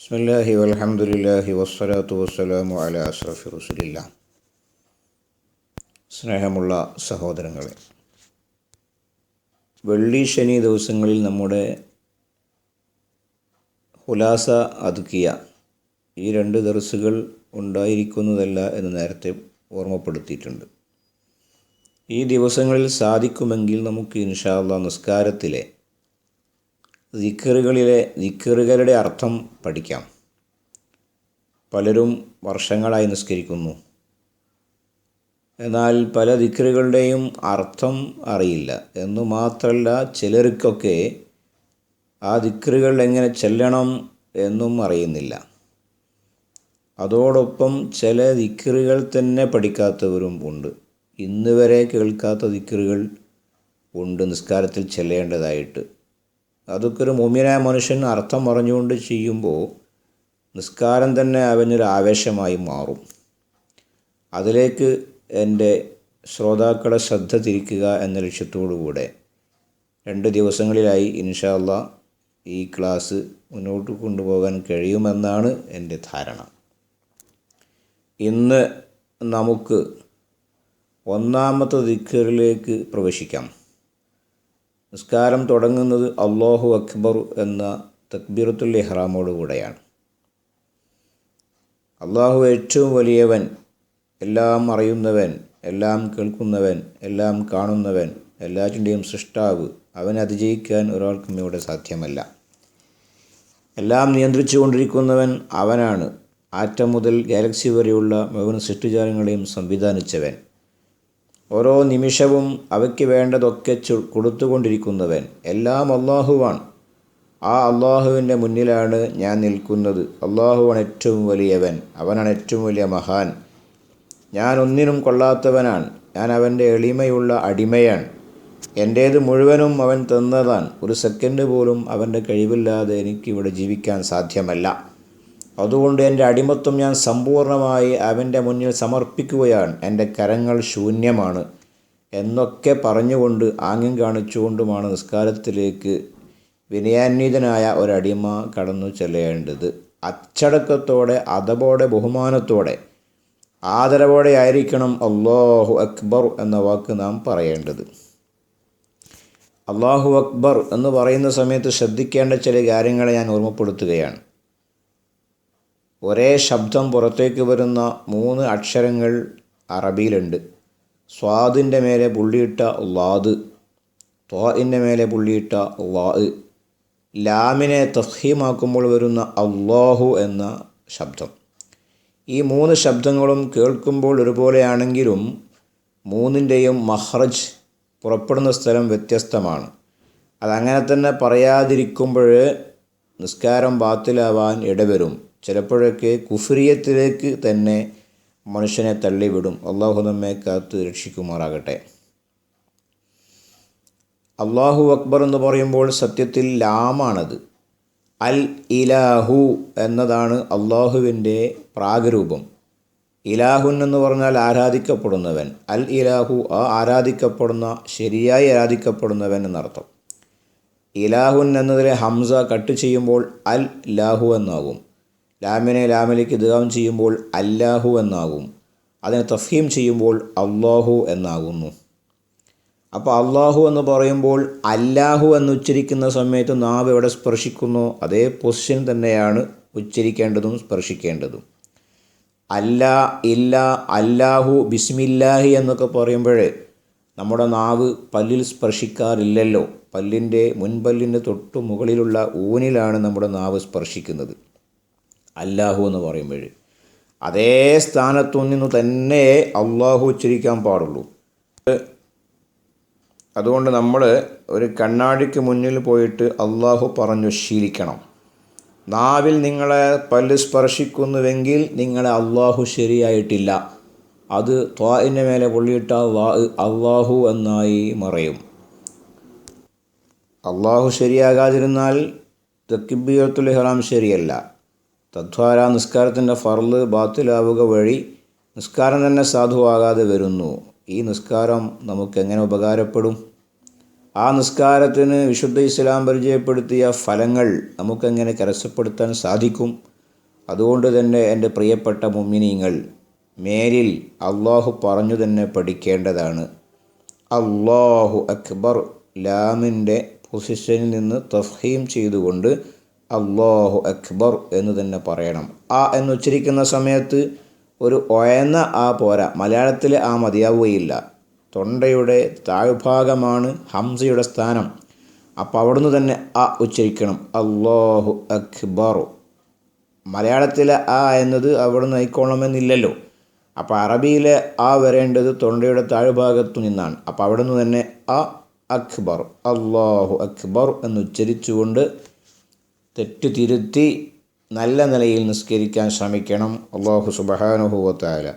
ബിസ്മില്ലാഹി വൽഹംദുലില്ലാഹി വസ്സലാത്തു വസ്സലാമു അല അഷ്റഫി റസുലില്ല. സ്നേഹമുള്ള സഹോദരങ്ങളെ വെള്ളി ശനി ദിവസങ്ങളിൽ നമ്മുടെ ഹുലാസ അതുക്കിയ ഈ രണ്ട് ദർസുകൾ ഉണ്ടായിരിക്കുന്നതല്ല എന്ന് നേരത്തെ ഓർമ്മപ്പെടുത്തിയിട്ടുണ്ട്. ഈ ദിവസങ്ങളിൽ സാധിക്കുമെങ്കിൽ നമുക്ക് ഇൻഷാല്ല നിസ്കാരത്തിലെ ദിക്കറുകളിലെ ദിക്കറുകളുടെ അർത്ഥം പഠിക്കാം. പലരും വർഷങ്ങളായി നിസ്കരിക്കുന്നു. എന്നാൽ പല ദിക്കറുകളുടെയും അർത്ഥം അറിയില്ല. എന്നു മാത്രമല്ല ചിലർക്കൊക്കെ ആ ദിക്കറുകൾ എങ്ങനെ ചെല്ലണം എന്നും അറിയുന്നില്ല. അതോടൊപ്പം ചില ദിക്കറുകൾ തന്നെ പഠിക്കാത്തവരും ഉണ്ട്. ഇന്ന് വരെ കേൾക്കാത്ത ദിക്കറുകൾ ഉണ്ട് നിസ്കാരത്തിൽ ചെല്ലേണ്ടതായിട്ട്. അതൊക്കെ ഒരു മോമിനായ മനുഷ്യൻ അർത്ഥം അറിഞ്ഞുകൊണ്ട് ചെയ്യുമ്പോൾ നിസ്കാരം തന്നെ അവനൊരു ആവേശമായി മാറും. അതിലേക്ക് എന്റെ ശ്രോതാക്കളെ ശ്രദ്ധ തിരിക്കുക എന്ന ലക്ഷ്യത്തോടു കൂടെ രണ്ട് ദിവസങ്ങളിലായി ഇൻഷാല്ല ഈ ക്ലാസ് മുന്നോട്ട് കൊണ്ടുപോകാൻ കഴിയുമെന്നാണ് എന്റെ ധാരണ. ഇന്ന് നമുക്ക് ഒന്നാമത്തെ ദിക്കറിലേക്ക് പ്രവേശിക്കാം. നിസ്കാരം തുടങ്ങുന്നത് അള്ളാഹു അക്ബർ എന്ന തക്ബീറത്തുൽ ഇഹ്റാമോടുകൂടെയാണ്. അള്ളാഹു ഏറ്റവും വലിയവൻ എല്ലാം അറിയുന്നവൻ എല്ലാം കേൾക്കുന്നവൻ എല്ലാം കാണുന്നവൻ എല്ലാറ്റിന്റെയും സൃഷ്ടാവ് അവനെ അതിജയിക്കാൻ ഒരാൾക്കും ഇവിടെ സാധ്യമല്ല. എല്ലാം നിയന്ത്രിച്ചു കൊണ്ടിരിക്കുന്നവൻ അവനാണ്. ആറ്റം മുതൽ ഗാലക്സി വരെയുള്ള മുഴുവൻ സൃഷ്ടിജാലങ്ങളെയും സംവിധാനിച്ചവൻ. ഓരോ നിമിഷവും അവയ്ക്ക് വേണ്ടതൊക്കെ കൊടുത്തുകൊണ്ടിരിക്കുന്നവൻ എല്ലാം അള്ളാഹുവാണ്. ആ അള്ളാഹുവിന്റെ മുന്നിലാണ് ഞാൻ നിൽക്കുന്നത്. അള്ളാഹുവാണ് ഏറ്റവും വലിയവൻ. അവനാണ് ഏറ്റവും വലിയ മഹാൻ. ഞാൻ ഒന്നിനും കൊള്ളാത്തവനാണ്. ഞാൻ അവന്റെ എളിമയുള്ള അടിമയാണ്. എന്റേത് മുഴുവനും അവൻ തന്നതാണ്. ഒരു സെക്കൻഡ് പോലും അവന്റെ കഴിവില്ലാതെ എനിക്കിവിടെ ജീവിക്കാൻ സാധ്യമല്ല. അതുകൊണ്ട് എന്റെ അടിമത്വം ഞാൻ സമ്പൂർണമായി അവന്റെ മുന്നിൽ സമർപ്പിക്കുകയാണ്. എന്റെ കരങ്ങൾ ശൂന്യമാണ് എന്നൊക്കെ പറഞ്ഞുകൊണ്ട് ആംഗ്യം കാണിച്ചുകൊണ്ടുമാണ് നിസ്കാരത്തിലേക്ക് വിനയാന്വിതനായ ഒരടിമ കടന്നു ചെല്ലേണ്ടത്. അച്ചടക്കത്തോടെ അതപോടെ ബഹുമാനത്തോടെ ആദരവോടെ ആയിരിക്കണം അള്ളാഹു അക്ബർ എന്ന വാക്ക് നാം പറയേണ്ടത്. അള്ളാഹു അക്ബർ എന്ന് പറയുന്ന സമയത്ത് ശ്രദ്ധിക്കേണ്ട ചില കാര്യങ്ങളെ ഞാൻ ഓർമ്മപ്പെടുത്തുകയാണ്. ഒരേ ശബ്ദം പുറത്തേക്ക് വരുന്ന മൂന്ന് അക്ഷരങ്ങൾ അറബിയിലുണ്ട്. സ്വാദിന്റെ മേലെ പുള്ളിയിട്ട ലാദ് ത്വാഇന്റെ മേലെ പുള്ളിയിട്ട ലാ ലാമിനെ തഹീമാക്കുമ്പോൾ വരുന്ന അള്ളാഹു എന്ന ശബ്ദം. ഈ മൂന്ന് ശബ്ദങ്ങളും കേൾക്കുമ്പോൾ ഒരുപോലെയാണെങ്കിലും മൂന്നിന്റെയും മഹ്റജ് പുറപ്പെടുന്ന സ്ഥലം വ്യത്യസ്തമാണ്. അതങ്ങനെ തന്നെ പറയാതിരിക്കുമ്പോൾ നിസ്കാരം ബാത്തിലാവാൻ ഇടവരും. ചിലപ്പോഴൊക്കെ കുഫ്രിയത്തിലേക്ക് തന്നെ മനുഷ്യനെ തള്ളിവിടും. അള്ളാഹു നമ്മെ കാത്ത് രക്ഷിക്കുമാറാകട്ടെ. അള്ളാഹു അക്ബർ എന്ന് പറയുമ്പോൾ സത്യത്തിൽ ലാമാണത്. അൽ ഇലാഹു എന്നതാണ് അള്ളാഹുവിന്റെ പ്രാഗരൂപം. ഇലാഹുൻ എന്ന് പറഞ്ഞാൽ ആരാധിക്കപ്പെടുന്നവൻ. അൽ ഇലാഹു ആ ആരാധിക്കപ്പെടുന്ന ശരിയായി ആരാധിക്കപ്പെടുന്നവൻ എന്നർത്ഥം. ഇലാഹുൻ എന്നതിലെ ഹംസ കട്ട് ചെയ്യുമ്പോൾ അൽ ലാഹു എന്നാകും. ലാമിനെ ലാമിലേക്ക് ഇദ്ഗാം ചെയ്യുമ്പോൾ അല്ലാഹു എന്നാകും. അതിനെ തഫീം ചെയ്യുമ്പോൾ അള്ളാഹു എന്നാകുന്നു. അപ്പോൾ അള്ളാഹു എന്ന് പറയുമ്പോൾ അല്ലാഹു എന്ന് ഉച്ചരിക്കുന്ന സമയത്ത് നാവ് എവിടെ സ്പർശിക്കുന്നോ? അതേ പൊസിഷൻ തന്നെയാണ് ഉച്ചരിക്കേണ്ടതും സ്പർശിക്കേണ്ടതും. അല്ല ഇല്ല അല്ലാഹു ബിസ്മില്ലാഹി എന്നൊക്കെ പറയുമ്പോഴേ നമ്മുടെ നാവ് പല്ലിൽ സ്പർശിക്കാറില്ലല്ലോ. പല്ലിന്റെ മുൻപല്ലിന്റെ തൊട്ടു മുകളിലുള്ള ഊനിലാണ് നമ്മുടെ നാവ് സ്പർശിക്കുന്നത്. അല്ലാഹു എന്ന് പറയുമ്പോൾ അതേ സ്ഥാനത്തു നിന്ന് തന്നെ അള്ളാഹു ഉച്ചരിക്കാൻ പാടുള്ളൂ. അതുകൊണ്ട് നമ്മൾ ഒരു കണ്ണാടിക്ക് മുന്നിൽ പോയിട്ട് അള്ളാഹു പറഞ്ഞു ശീലിക്കണം. നാവിൽ നിങ്ങളെ പല്ല് സ്പർശിക്കുന്നുവെങ്കിൽ നിങ്ങളെ അള്ളാഹു ശരിയായിട്ടില്ല. അത് ത്വാഇന്റെ മേലെ പൊള്ളിയിട്ട അള്ളാഹു എന്നായി മറയും. അള്ളാഹു ശരിയാകാതിരുന്നാൽ തെക്കിബിയത്തുൽ ഇഹ്റാം ശരിയല്ല. തദ്വാര നിസ്കാരത്തിന്റെ ഫർൾ ബാത്തിലാവുക വഴി നിസ്കാരം തന്നെ സാധുവാകാതെ വരുന്നു. ഈ നിസ്കാരം നമുക്ക് എങ്ങനെ ഉപകാരപ്പെടും? ആ നിസ്കാരത്തിന് വിശുദ്ധ ഇസ്ലാം പരിചയപ്പെടുത്തിയ ഫലങ്ങൾ നമുക്കെങ്ങനെ കരസ്ഥപ്പെടുത്താൻ സാധിക്കും? അതുകൊണ്ട് തന്നെ എന്റെ പ്രിയപ്പെട്ട മുമ്മിനീങ്ങൾ മേലിൽ അള്ളാഹു പറഞ്ഞു തന്നെ പഠിക്കേണ്ടതാണ്. അള്ളാഹു അക്ബർ ലാമിന്റെ പൊസിഷനിൽ നിന്ന് തഫ്ഹീം ചെയ്തുകൊണ്ട് അള്ളാഹു അക്ബർ എന്ന് തന്നെ പറയണം. ആ എന്ന് ഉച്ചരിക്കുന്ന സമയത്ത് ഒരു ഒയന്ന ആ പോരാ മലയാളത്തിൽ ആ മതിയാവുകയില്ല. തൊണ്ടയുടെ താഴ്ഭാഗമാണ് ഹംസയുടെ സ്ഥാനം. അപ്പോൾ അവിടുന്ന് തന്നെ ആ ഉച്ചരിക്കണം. അള്ളാഹു അക്ബർ. മലയാളത്തിലെ ആ എന്നത് അവിടുന്ന് ആയിക്കോണമെന്നില്ലല്ലോ അപ്പോൾ അറബിയിലെ ആ വരേണ്ടത് തൊണ്ടയുടെ താഴ്ഭാഗത്തു നിന്നാണ്. അപ്പോൾ അവിടുന്ന് തന്നെ ആ അക്ബർ. അള്ളാഹു അക്ബർ എന്ന് ഉച്ചരിച്ചുകൊണ്ട് തെറ്റ് തിരുത്തി നല്ല നിലയിൽ നിസ്കരിക്കാൻ ശ്രമിക്കണം. അള്ളാഹു സുബഹാനുഭവത്തായ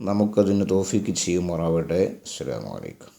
നമുക്കതിന് തോഫിക്ക് ചെയ്യുമാറാവട്ടെ. അസ്സാം വലൈക്കും